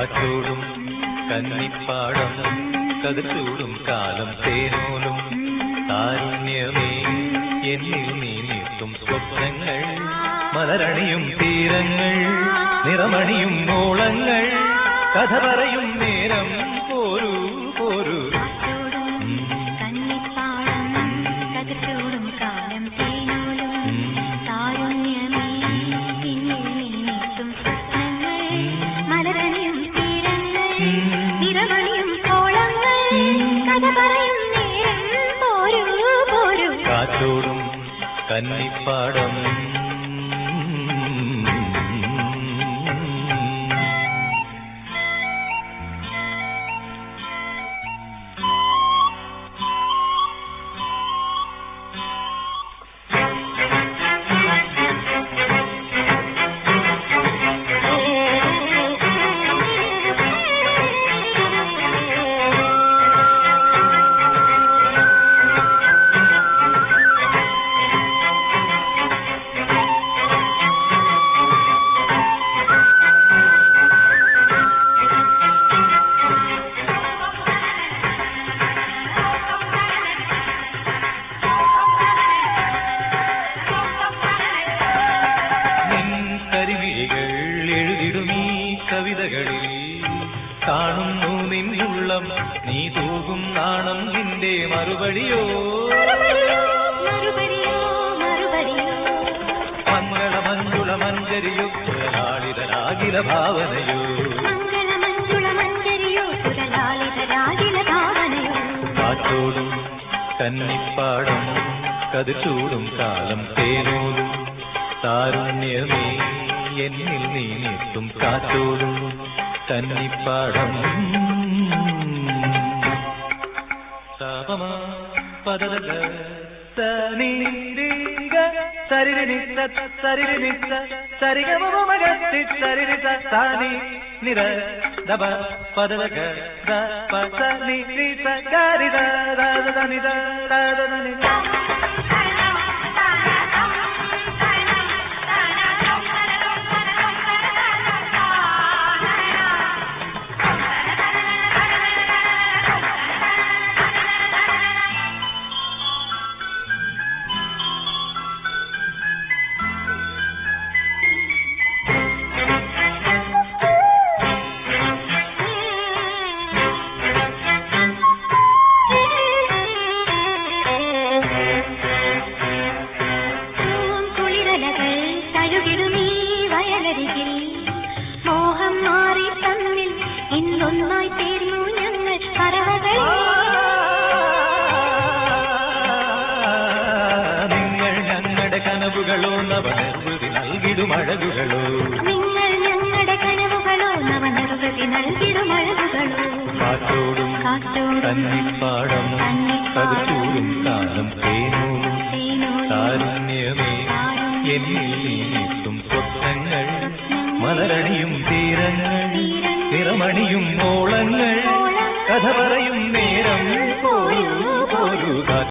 കാറ്റോടും കന്നിപ്പാടം കതിർച്ചൂടും കാലം തേനോലും താരുണ്യമേ എന്നിൽ നീ നീട്ടും സ്വപ്നങ്ങൾ മലരണിയും തീരങ്ങൾ നിറമണിയും മോളങ്ങൾ കഥ പറയും നേരം പോരൂ. കാറ്റോടും കന്നിപ്പാടം. നീ തൂകും നാണം നിന്റെ മറുപടിയോ? മംഗള മഞ്ജുള മഞ്ചരിയോ ലാളിതരാകില ഭാവനയോ? കാറ്റോടും കന്നിപ്പാടും കതിച്ചൂടും കാലം തേനോടും താരുണ്യമേ എന്നിൽ നീ നീട്ടും കാറ്റോടും കന്നിപ്പാടം. ಪದದ ಸರಿ ಸರಿ ನಿತ್ತ ಸರಿ ನಿತ್ತ ಸರಿಗ ಮಗ ಸರಿ ನಿತ ಸಾನಿ ನಿರ ದಬ ಪದದ ಗ ದ ಪ ಸ ನಿ ಸ ಗಾರಿ ದ ದ ದ ನಿ ದ ದ ದ ನಿ ದ കനവുകളോ നവനിർവൃതി നൽകിടും അഴകുകളോ? നിങ്ങൾ ഞങ്ങളുടെ കനവുകളോ നവനിർവൃതി നൽകിടും അഴകുകളോ? കാറ്റോടും തന്നിപ്പാടം. കരുത്തൂരും കാലം തേനോടും താരുണ്യമേ എന്നിൽ സ്വപ്നങ്ങൾ മലരണിയും തീരങ്ങൾ നിറമണിയും ഓളങ്ങൾ കഥ